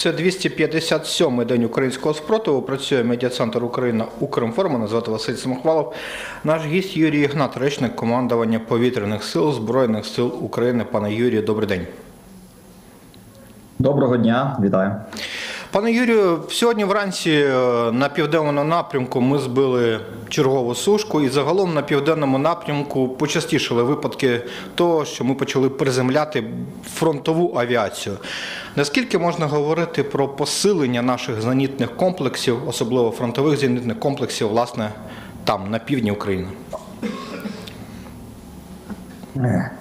Це 257-й день українського спротиву. Працює медіа-центр Україна «Укрінформа». Назвати Василь Самохвалов. Наш гість Юрій Ігнат, речник командування повітряних сил Збройних сил України. Пане Юрію, добрий день. Доброго дня, вітаю. Пане Юрію, сьогодні вранці е, на південному напрямку ми збили чергову сушку, і загалом на південному напрямку почастішили випадки того, що ми почали приземляти фронтову авіацію. Наскільки можна говорити про посилення наших зенітних комплексів, особливо фронтових зенітних комплексів, власне, там, на півдні України?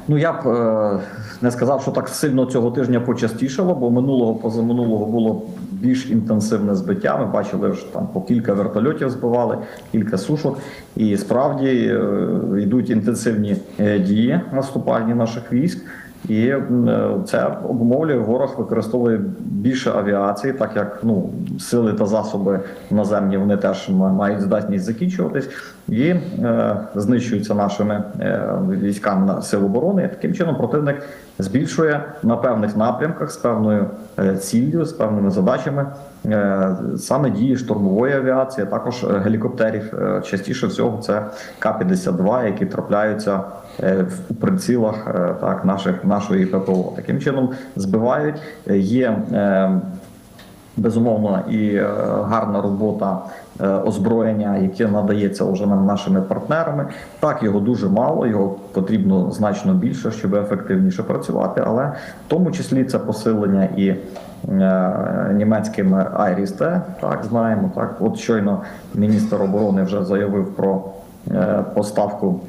Ну я б е, не сказав, що так сильно цього тижня почастішало, бо минулого позаминулого було більш інтенсивне збиття. Ми бачили що там по кілька вертольотів збивали, кілька сушок, і справді е, йдуть інтенсивні е, дії наступальні наших військ. І е, це обумовлює ворог використовує більше авіації, так як ну сили та засоби наземні вони теж мають здатність закінчуватись, і е, знищуються нашими е, військами на сил оборони. Таким чином противник збільшує на певних напрямках з певною е, ціллю, з певними задачами саме дії штурмової авіації, а також гелікоптерів. Частіше всього це К-52, які трапляються в прицілах так наших нашої ППО. Таким чином збивають. Є безумовно і е, гарна робота е, озброєння, яке надається вже нам нашими партнерами. Так його дуже мало, його потрібно значно більше, щоб ефективніше працювати. Але в тому числі це посилення і е, німецькими Айрісте, так знаємо. Так, от щойно міністр оборони вже заявив про поставку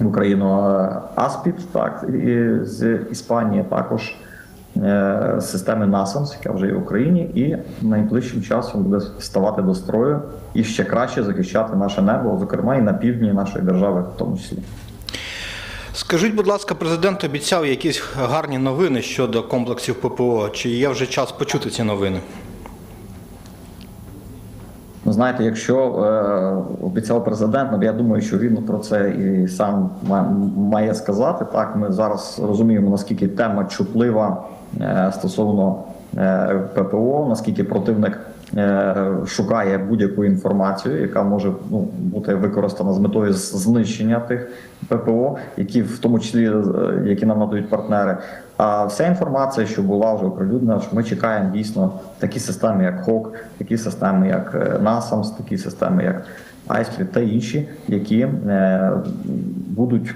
в Україну Аспід, так і з Іспанії також системи NASAMS, яка вже є в Україні, і найближчим часом буде ставати до строю і ще краще захищати наше небо, зокрема і на півдні нашої держави, в тому числі. Скажіть, будь ласка, президент обіцяв якісь гарні новини щодо комплексів ППО. Чи є вже час почути ці новини? Ну, знаєте, якщо е, обіцяв президент, ну я думаю, що він про це і сам має сказати. Так, ми зараз розуміємо, наскільки тема чутлива е, стосовно е, ППО, наскільки противник е, шукає будь-яку інформацію, яка може ну, бути використана з метою знищення тих ППО, які в тому числі е, які нам надають партнери. А вся інформація, що була вже оприлюднена, що ми чекаємо дійсно такі системи, як ХОК, такі системи, як е, NASAMS, такі системи, як Айстрі та інші, які е, будуть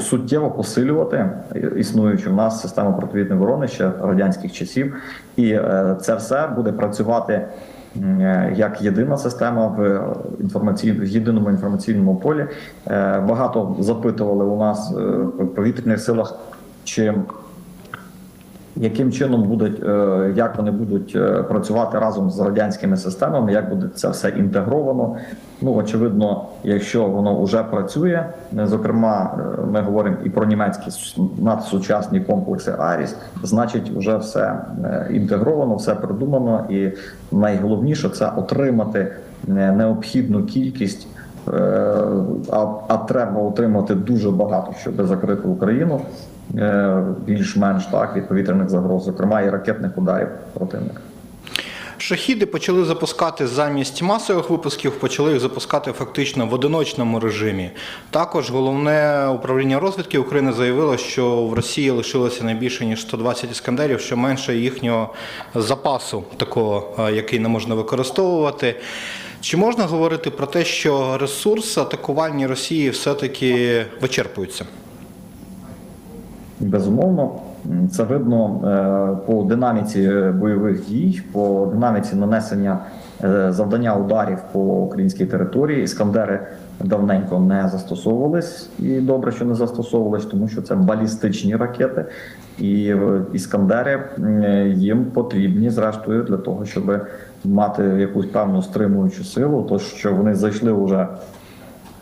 суттєво посилювати існуючу в нас систему противітної оборони ще радянських часів, і е, це все буде працювати е, як єдина система в інформаційному в єдиному інформаційному полі. Е, Багато запитували у нас в повітряних силах, чи яким чином будуть, е, як вони будуть е, працювати разом з радянськими системами, як буде це все інтегровано. Ну очевидно, якщо воно вже працює, е, зокрема, ми говоримо і про німецькі надсучасні комплекси Аріс, значить, вже все інтегровано, все придумано, і найголовніше це отримати необхідну кількість. А, а треба отримати дуже багато, щоб закрити Україну більш-менш так від повітряних загроз, зокрема і ракетних ударів противника. Шахіди почали запускати замість масових випусків, почали їх запускати фактично в одиночному режимі. Також головне управління розвідки України заявило, що в Росії лишилося не більше ніж 120 іскандерів, що менше їхнього запасу, такого, е, який не можна використовувати. Чи можна говорити про те, що ресурси атакувальні Росії все-таки вичерпуються? Безумовно, це видно е, по динаміці е, бойових дій, по динаміці нанесення е, завдання ударів по українській території. Іскандери давненько не застосовувались, і добре, що не застосовувались, тому що це балістичні ракети, і іскандери їм потрібні зрештою для того, щоб мати якусь певну стримуючу силу, то що вони зайшли вже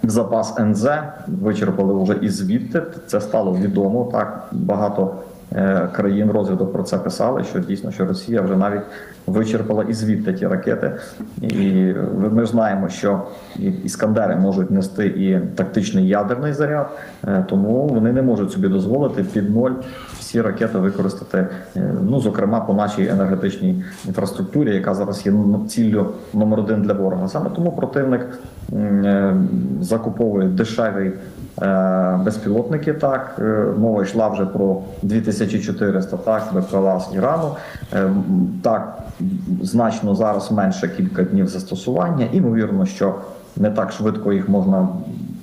запас НЗ, вичерпали вже і звідти. Це стало відомо. Так багато е, країн розвідок про це писали, що дійсно що Росія вже навіть вичерпала і звідти ті ракети. І ми знаємо, що іскандери можуть нести і тактичний ядерний заряд, е, тому вони не можуть собі дозволити під ноль всі ракети використати, е, ну зокрема по нашій енергетичній інфраструктурі, яка зараз є ну, ціллю номер один для ворога. Саме тому противник е, закуповує дешеві е, безпілотники. Так мова йшла вже про 2400 так БПЛА Ірану. Так значно зараз менше кілька днів застосування. Імовірно, що не так швидко їх можна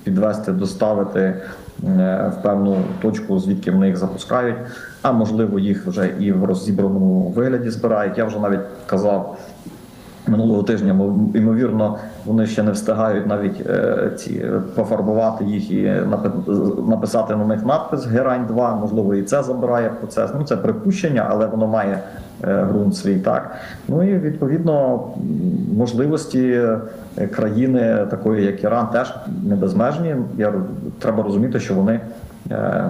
підвести, доставити в певну точку, звідки вони їх запускають. А можливо, їх вже і в розібраному вигляді збирають. Я вже навіть казав минулого тижня. Ймовірно, вони ще не встигають навіть е, ці е, пофарбувати їх і написати на них надпис Герань 2 Можливо, і це забирає процес. Ну це припущення, але воно має е, ґрунт свій так. Ну і відповідно можливості е, країни, такої як Іран, теж не безмежні. Я треба розуміти, що вони. е,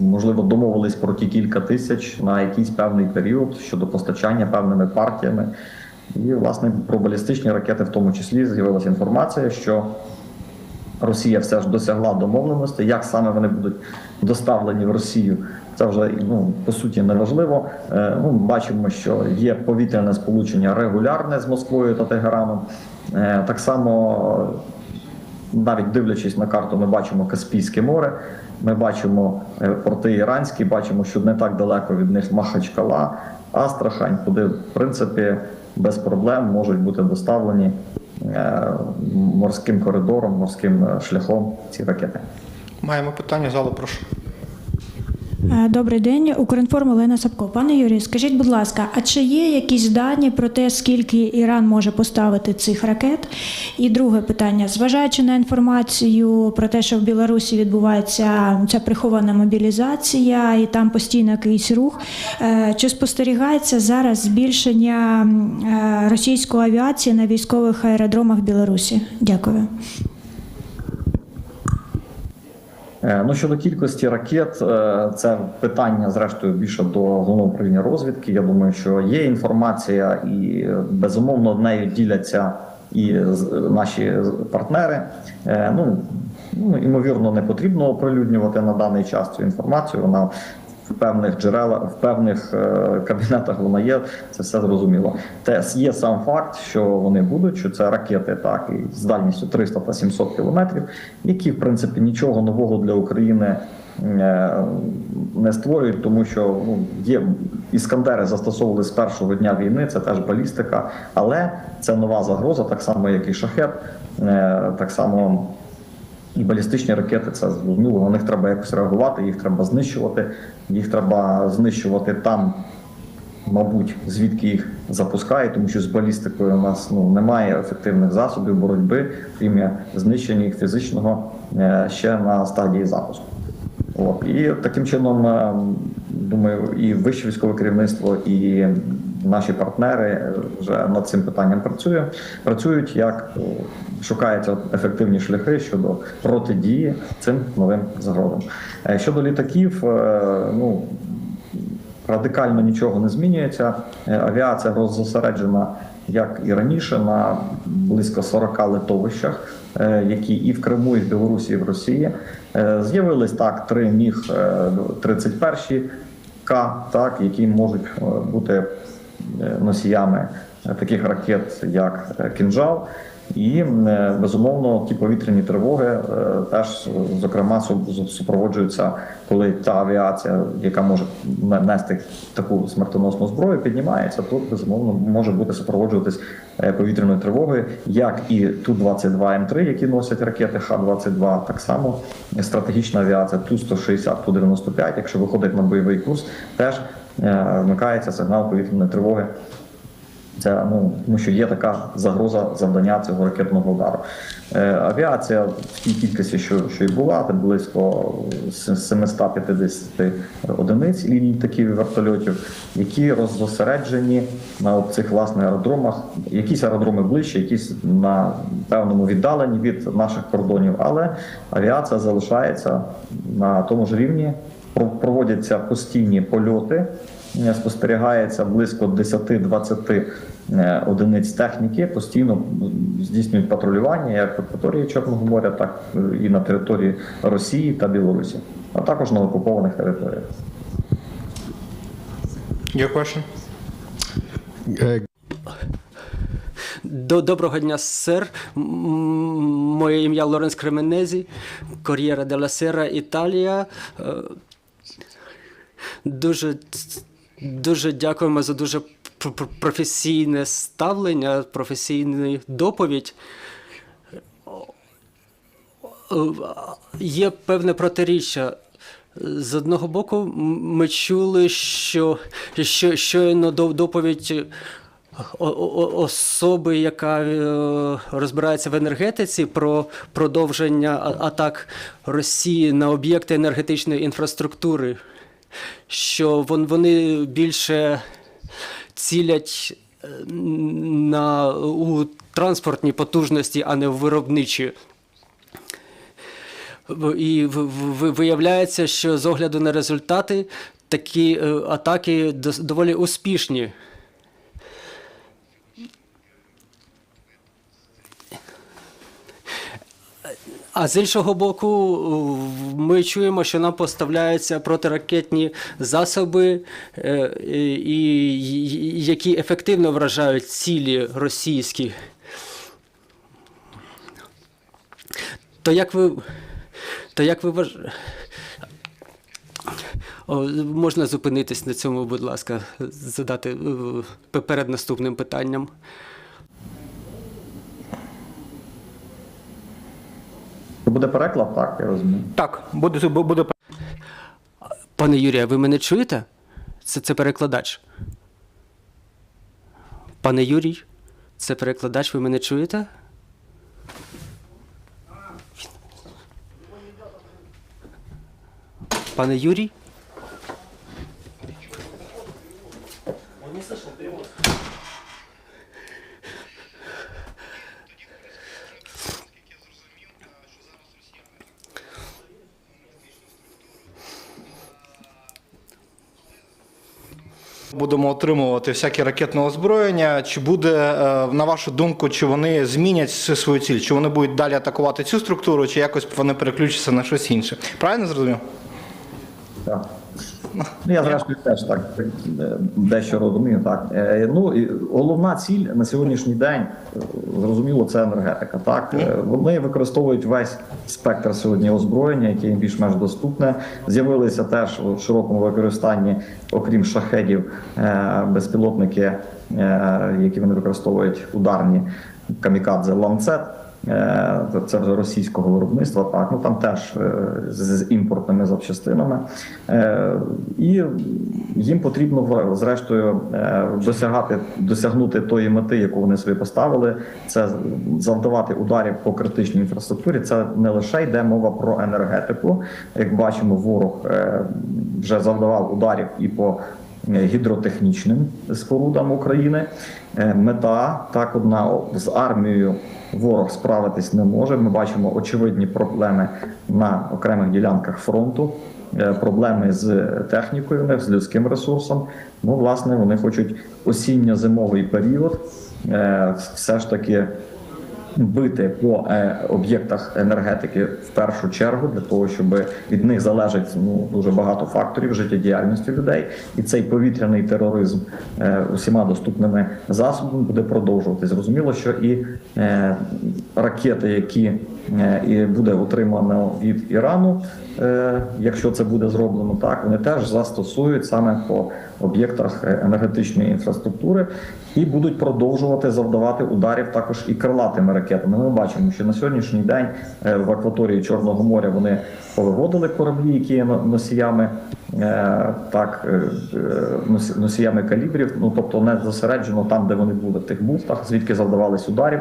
Можливо, домовились про ті кілька тисяч на якийсь певний період щодо постачання певними партіями. І, власне, про балістичні ракети в тому числі з'явилася інформація, що Росія все ж досягла домовленості. Як саме вони будуть доставлені в Росію, це вже ну по суті неважливо. Е, Ну, бачимо, що є повітряне сполучення регулярне з Москвою та Тегераном. Е, Так само, навіть дивлячись на карту, ми бачимо Каспійське море. Ми бачимо е, порти іранські, бачимо, що не так далеко від них Махачкала, Астрахань, куди в принципі без проблем можуть бути доставлені е, морським коридором, морським е, шляхом ці ракети. Маємо питання залу, прошу. Е, Добрий день, Укрінформ Олена Сапко. Пане Юрій, скажіть, будь ласка, а чи є якісь дані про те, скільки Іран може поставити цих ракет? І друге питання: зважаючи на інформацію про те, що в Білорусі відбувається ця прихована мобілізація, і там постійно якийсь рух, е, чи спостерігається зараз збільшення е, російської авіації на військових аеродромах Білорусі? Дякую. Е, Ну щодо кількості ракет, е, це питання зрештою більше до головного управління розвідки. Я думаю, що є інформація, і безумовно нею діляться і наші партнери. Е, Ну ну ймовірно, не потрібно оприлюднювати на даний час цю інформацію. Вона в певних джерелах, в певних е, кабінетах вона є. Це все зрозуміло. Те є сам факт, що вони будуть, що це ракети, так і з дальністю 300 та 700 кілометрів, які в принципі нічого нового для України. е, Не створюють, тому що ну є іскандери застосовували з першого дня війни. Це теж балістика, але це нова загроза, так само як і шахет, е, так само і балістичні ракети це зрозуміло. На них треба якось реагувати, їх треба знищувати. Їх треба знищувати там, мабуть, звідки їх запускають, тому що з балістикою у нас ну немає ефективних засобів боротьби, крім знищення їх фізичного е, ще на стадії запуску. От і таким чином, е, думаю, і вище військове керівництво, і наші партнери е, вже над цим питанням працює, працюють, як е, шукаються ефективні шляхи щодо протидії цим новим загрозам. Е, Щодо літаків, ну радикально нічого не змінюється. Авіація роззосереджена, як і раніше, на близько 40 литовищах, які і в Криму, і в Білорусі, і в Росії. З'явились так три міг 31 К, так, які можуть бути носіями е, таких ракет, як е, кінжал. І е, безумовно ті повітряні тривоги е, теж, е, зокрема, су- супроводжуються, коли та авіація, яка може не- нести таку смертоносну зброю, піднімається, то безумовно може бути супроводжуватись е, повітряною тривогою, як і Ту-22М3, які носять ракети Х-22, так само стратегічна авіація Ту-160, Ту-95, якщо виходить на бойовий курс, теж е, вмикається сигнал повітряної тривоги. Це ну тому, що є така загроза завдання цього ракетного удару. Е, авіація в тій кількості, що, що і була, це близько 750 одиниць літаків і вертольотів, які роззосереджені на цих власне аеродромах. Якісь аеродроми ближче, якісь на певному віддаленні від наших кордонів, але авіація залишається на тому ж рівні Проводяться постійні польоти, е, спостерігається близько 10-20 е, одиниць техніки, постійно здійснюють патрулювання як в акваторії Чорного моря, так е, і на території Росії та Білорусі, а також на окупованих територіях. До доброго дня, сер. Моє ім'я Лоренс Кременезі, Кор'єра делла Сера, Італія. Дуже, дуже дякуємо за дуже пр- пр- професійне ставлення, професійну доповідь. Є певне протиріччя. З одного боку, ми чули, що, що щойно до- доповідь особи, яка е, розбирається в енергетиці, про продовження атак Росії на об'єкти енергетичної інфраструктури, що вони більше цілять е, на у транспортні потужності, а не в виробничі. І виявляється, що з огляду на результати такі е, атаки доволі успішні. А з іншого боку, ми чуємо, що нам поставляються протиракетні засоби, е, які ефективно вражають цілі російські. То як ви. То як ви вваж... О, можна зупинитись на цьому, будь ласка, задати е, перед наступним питанням. Буде переклад, так, я розумію. Так, буде, буде Пане Юрія, ви мене чуєте? Це, це перекладач. Пане Юрій, це перекладач, ви мене чуєте? Пане Юрій? Будемо отримувати всяке ракетне озброєння. Чи буде, е, на вашу думку, чи вони змінять свою ціль? Чи вони будуть далі атакувати цю структуру, чи якось вони переключаться на щось інше? Правильно зрозумів? Так. Ну, я зрештою теж так е, дещо розумію. Так Е, ну і головна ціль на сьогоднішній день е, зрозуміло, це енергетика. Так вони використовують весь спектр сьогодні озброєння, яке їм більш-менш доступне. З'явилися теж у широкому використанні, окрім шахедів, безпілотники, які вони використовують ударні камікадзе ланцет. Е, Це вже російського виробництва, так ну там теж е, з імпортними запчастинами, Е, і їм потрібно зрештою досягати досягнути тої мети, яку вони собі поставили. Це завдавати ударів по критичній інфраструктурі. Це не лише йде мова про енергетику. Як бачимо, ворог вже завдавав ударів і по гідротехнічним спорудам України. Е, Мета так одна з армією ворог справитись не може. Ми бачимо очевидні проблеми на окремих ділянках фронту. е, Проблеми з технікою, них, з людським ресурсом. Ну, власне, вони хочуть осінньо-зимовий період е, все ж таки бити по е, об'єктах енергетики в першу чергу для того, щоб від них залежить ну дуже багато факторів життєдіяльності людей, і цей повітряний тероризм е, усіма доступними засобами буде продовжувати. Зрозуміло, що і е, ракети, які і буде отримано від Ірану, е, якщо це буде зроблено так, вони теж застосують саме по об'єктах е, енергетичної інфраструктури і будуть продовжувати завдавати ударів також і крилатими ракетами. Ми бачимо, що на сьогоднішній день е, в акваторії Чорного моря вони повиводили кораблі, які є носіями е, так е, е, носі- носіями калібрів. Ну тобто не зосереджено там, де вони були в тих бухтах, звідки завдавались ударів.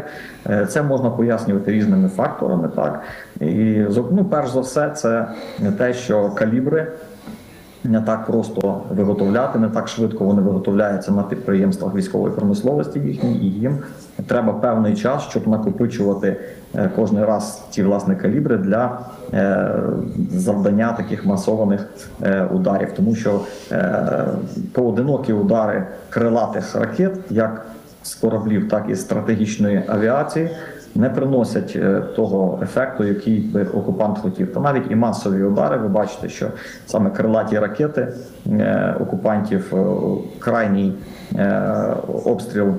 Е, Це можна пояснювати різними факторами. Так і ну, перш за все, це те, що калібри не так просто виготовляти, не так швидко вони виготовляються на підприємствах військової промисловості їхній, і їм треба певний час, щоб накопичувати е, кожен раз ті власне калібри для е, завдання таких масованих е, ударів, тому що поодинокі удари крилатих ракет, як з кораблів, так і з стратегічної авіації, не приносять того ефекту, який би окупант хотів. Та навіть і масові удари, ви бачите, що саме крилаті ракети окупантів крайній обстріл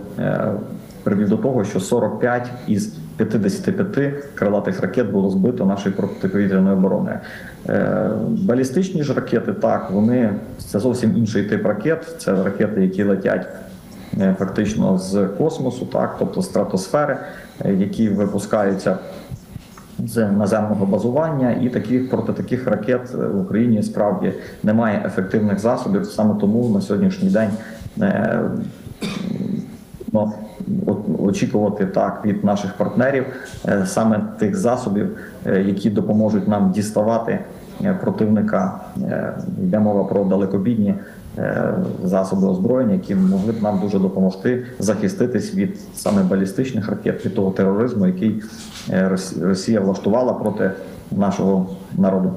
привів до того, що 45 із 55 крилатих ракет було збито нашої протиповітряної оборони. Е, Балістичні ж ракети, так, вони це зовсім інший тип ракет. Це ракети, які летять е, фактично з космосу, так, тобто стратосфери, е, які випускаються з наземного базування, і таких проти таких ракет в Україні справді немає ефективних засобів. Саме тому на сьогоднішній день ну, очікувати так від наших партнерів е, саме тих засобів, е, які допоможуть нам діставати е, противника. Йде мова про далекобійні е, засоби озброєння, які могли б нам дуже допомогти захиститись від саме балістичних ракет, від того тероризму, який Росія влаштувала проти нашого народу.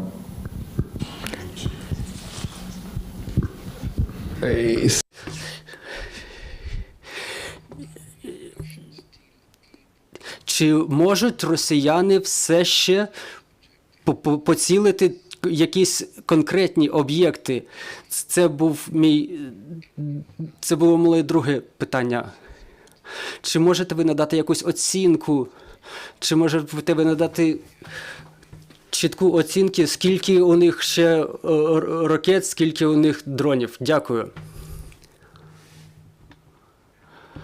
Чи можуть росіяни все ще по- по- поцілити якісь конкретні об'єкти? Це був мій. Це було моє друге питання. Чи можете ви надати якусь оцінку? Чи можете ви надати чітку оцінку, скільки у них ще е, ракет, скільки у них дронів? Дякую.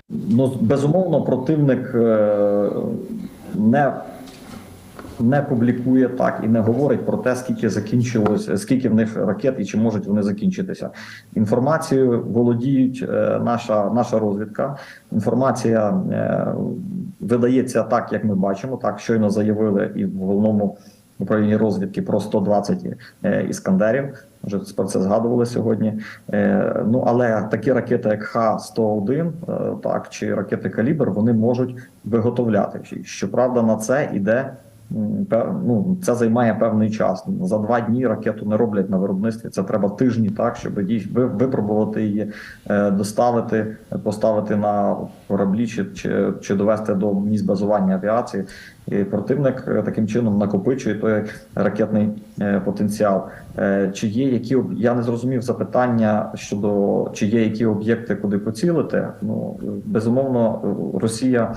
Ну, безумовно, противник е, не, не публікує так і не говорить про те, скільки закінчилось, скільки в них ракет і чи можуть вони закінчитися. Інформацією володіють е, наша, наша розвідка. Інформація е, видається так, як ми бачимо. Так щойно заявили і в головному управлінні розвідки про 120 е, іскандерів. Вже про це згадували сьогодні. Е, ну але такі ракети, як Х-101, е, так чи ракети Калібр, вони можуть виготовляти. Щоправда, на це іде. Ну, це займає певний час. За два дні ракету не роблять на виробництві. Це треба тижні, так щоб випробувати її, е, доставити, поставити на кораблі чи, чи, чи довести до місць базування авіації. І противник е, таким чином накопичує той ракетний е, потенціал. Чи є які я не зрозумів запитання щодо чи є які об'єкти, куди поцілити? Ну безумовно, Росія.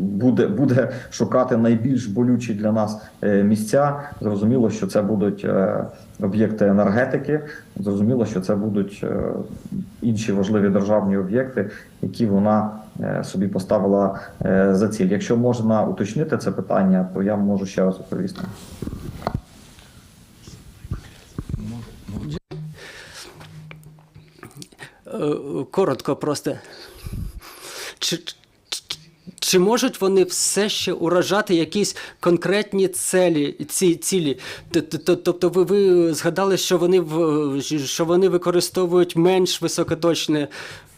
Буде буде шукати найбільш болючі для нас е, місця. Зрозуміло, що це будуть е, об'єкти енергетики. Зрозуміло, що це будуть е, інші важливі державні об'єкти, які вона собі поставила за ціль. Якщо можна уточнити це питання, то я можу ще раз відповісти. Коротко просто. Чи, чи, можуть вони все ще уражати якісь конкретні целі, ці, цілі? Тобто ви, ви згадали, що вони, що вони використовують менш високоточне,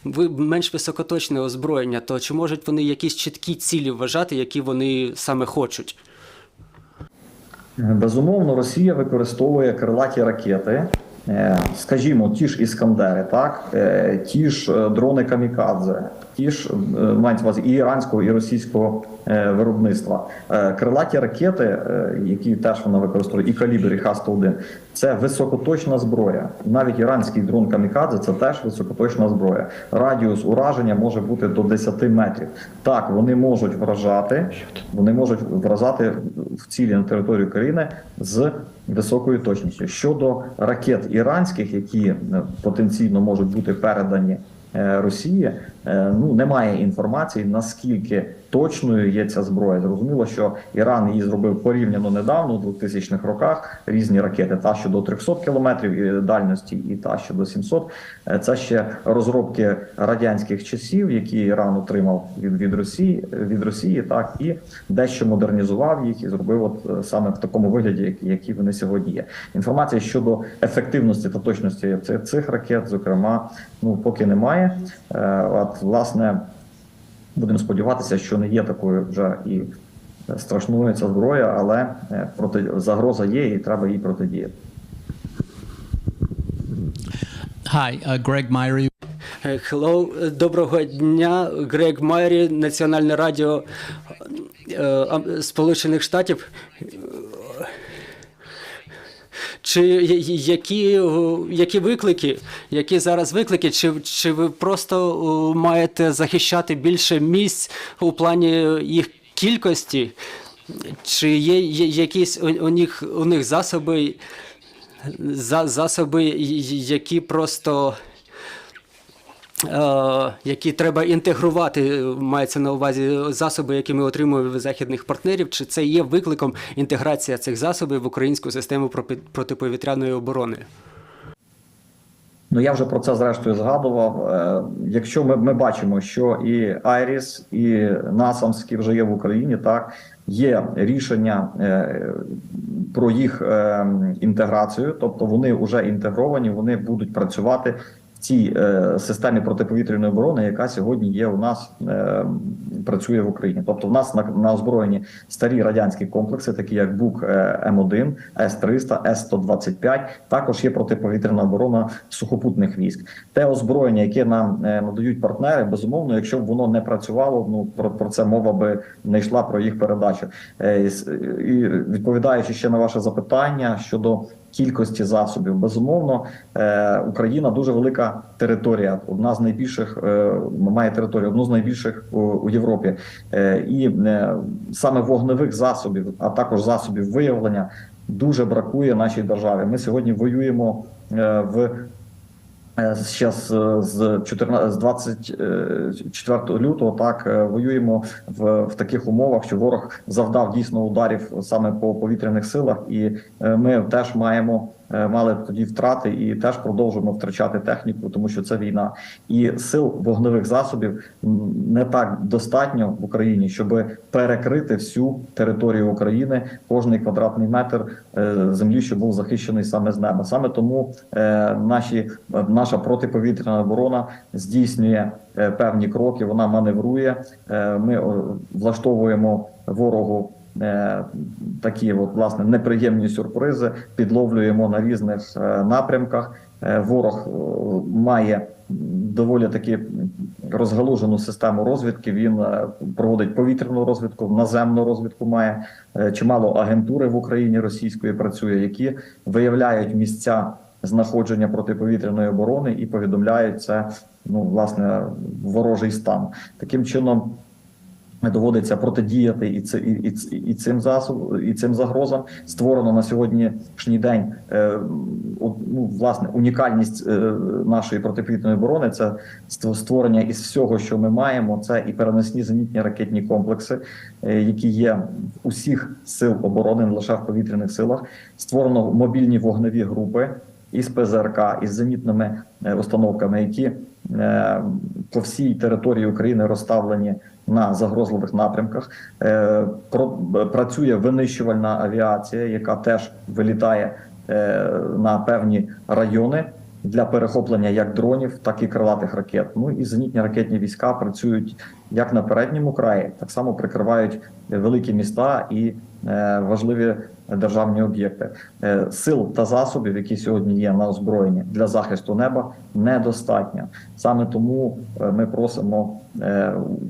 ви- менш високоточне озброєння, то чи можуть вони якісь чіткі цілі вважати, які вони саме хочуть? Безумовно, Росія використовує крилаті ракети, е, скажімо, ті ж іскандери, так е, ті ж е, дрони камікадзе, ті ж е, мають увазі і іранського, і російського е, виробництва. Е, Крилаті ракети, які теж вона використовує, і калібр, і Х-101, це високоточна зброя. Навіть іранський дрон камікадзе це теж високоточна зброя. Радіус ураження може бути до 10 метрів. Так, вони можуть вражати, вони можуть вражати в цілі на територію країни з високою точністю. Щодо ракет іранських, які потенційно можуть бути передані Росії, ну немає інформації наскільки точною є ця зброя. Зрозуміло, що Іран її зробив порівняно недавно, у 2000-х роках. Різні ракети, та що до 300 кілометрів дальності, і та що до 700. Е, Це ще розробки радянських часів, які Іран отримав від, від Росії від Росії, так і дещо модернізував їх і зробив от е, саме в такому вигляді, як- які вони сьогодні є. Інформація щодо ефективності та точності цих, ракет, зокрема, ну поки немає. Е, От власне. Будемо сподіватися, що не є такою вже і страшною ця зброя, але е, проти загроза є, і треба їй протидіяти. Hi, uh, Greg Myrie. Е, Hello, доброго дня. Грег Майрі, Національне радіо е, Сполучених Штатів. Чи які, які виклики, які зараз виклики? Чи, чи ви просто маєте захищати більше місць у плані їх кількості? Чи є, є якісь у, у них у них засоби, за, засоби, які просто які треба інтегрувати, мається на увазі засоби, які ми отримуємо від західних партнерів, чи це є викликом інтеграція цих засобів в українську систему протиповітряної оборони? Ну я вже про це зрештою згадував. Е, Якщо ми, ми бачимо, що і Айріс, і Насамський вже є в Україні, так є рішення е, про їх е, інтеграцію, тобто вони вже інтегровані, вони будуть працювати цій е, системі протиповітряної оборони, яка сьогодні є у нас е, працює в Україні. Тобто, в нас на, на озброєнні старі радянські комплекси, такі як БУК е, М1, С-300, С-125. Також є протиповітряна оборона сухопутних військ. Те озброєння, яке нам е, надають партнери, безумовно, якщо б воно не працювало, ну про, про це мова би не йшла про їх передачу. Е, І відповідаючи ще на ваше запитання щодо кількості засобів, безумовно, е, Україна дуже велика територія, одна з найбільших е, має територію, одну з найбільших у, Європі, Е, і саме вогневих засобів, а також засобів виявлення. Дуже бракує нашій державі. Ми сьогодні воюємо в Ще з, з 14, з 24 лютого так е, воюємо в, в таких умовах, що ворог завдав дійсно ударів саме по повітряних силах, і е, ми теж маємо е, мали тоді втрати і теж продовжуємо втрачати техніку, тому що це війна. І сил вогневих засобів не так достатньо в Україні, щоб перекрити всю територію України, кожний квадратний метр е, землі, що був захищений саме з неба. Саме тому е, наші е, наша протиповітряна оборона здійснює е, певні кроки. Вона маневрує. Е, Ми влаштовуємо ворогу. Е, Такі от власне неприємні сюрпризи підловлюємо на різних е, напрямках. Е, Ворог має доволі таки розгалужену систему розвідки. Він проводить повітряну розвідку, наземну розвідку має чимало агентури в Україні російської працює, які виявляють місця знаходження протиповітряної оборони і повідомляють це ну власне ворожий стан. Таким чином. Доводиться протидіяти і ці- і, і, і цим засоб, і цим загрозам. Створено на сьогоднішній день е, ну, власне унікальність е, нашої протиповітряної оборони. Це ст- створення із всього, що ми маємо. Це і переносні зенітні ракетні комплекси, е, які є в усіх сил оборони, не лише в повітряних силах. Створено мобільні вогневі групи із ПЗРК, із зенітними е, установками, які е, по всій території України розставлені на загрозливих напрямках. Е, Працює винищувальна авіація, яка теж вилітає е, на певні райони для перехоплення як дронів, так і крилатих ракет. Ну і зенітні ракетні війська працюють як на передньому краї, так само прикривають великі міста і е, важливі державні об'єкти. Е, Сил та засобів, які сьогодні є на озброєнні для захисту неба, недостатньо. Саме тому е, ми просимо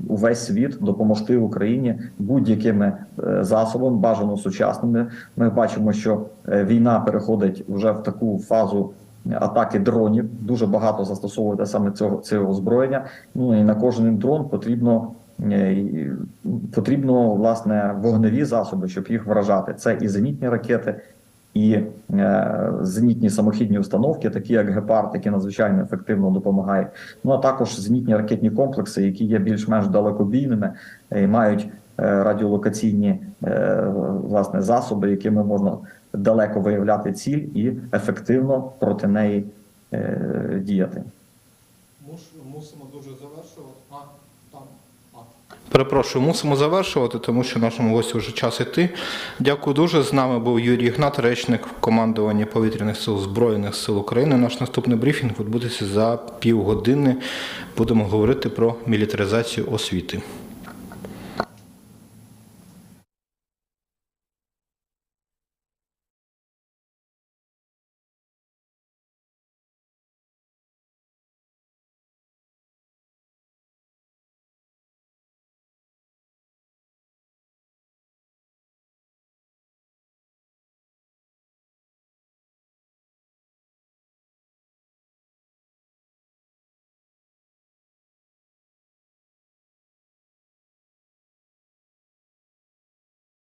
увесь світ допомогти Україні будь-якими засобами, бажано сучасними. Ми бачимо, що війна переходить вже в таку фазу. Атаки дронів дуже багато застосовувати саме цього цього озброєння. Ну і на кожен дрон потрібно е, потрібно власне вогневі засоби, щоб їх вражати. Це і зенітні ракети, і е, зенітні самохідні установки, такі як гепард, які надзвичайно ефективно допомагають. Ну а також зенітні ракетні комплекси, які є більш-менш далекобійними е, і мають е, радіолокаційні е, власне засоби, якими можна далеко виявляти ціль і ефективно проти неї е, діяти. Мусимо дуже завершувати. А, там. А. Перепрошую, мусимо завершувати, тому що нашому гостю вже час іти. Дякую дуже. З нами був Юрій Ігнат, речник командування повітряних сил Збройних сил України. Наш наступний брифінг відбудеться за півгодини. Будемо говорити про мілітаризацію освіти.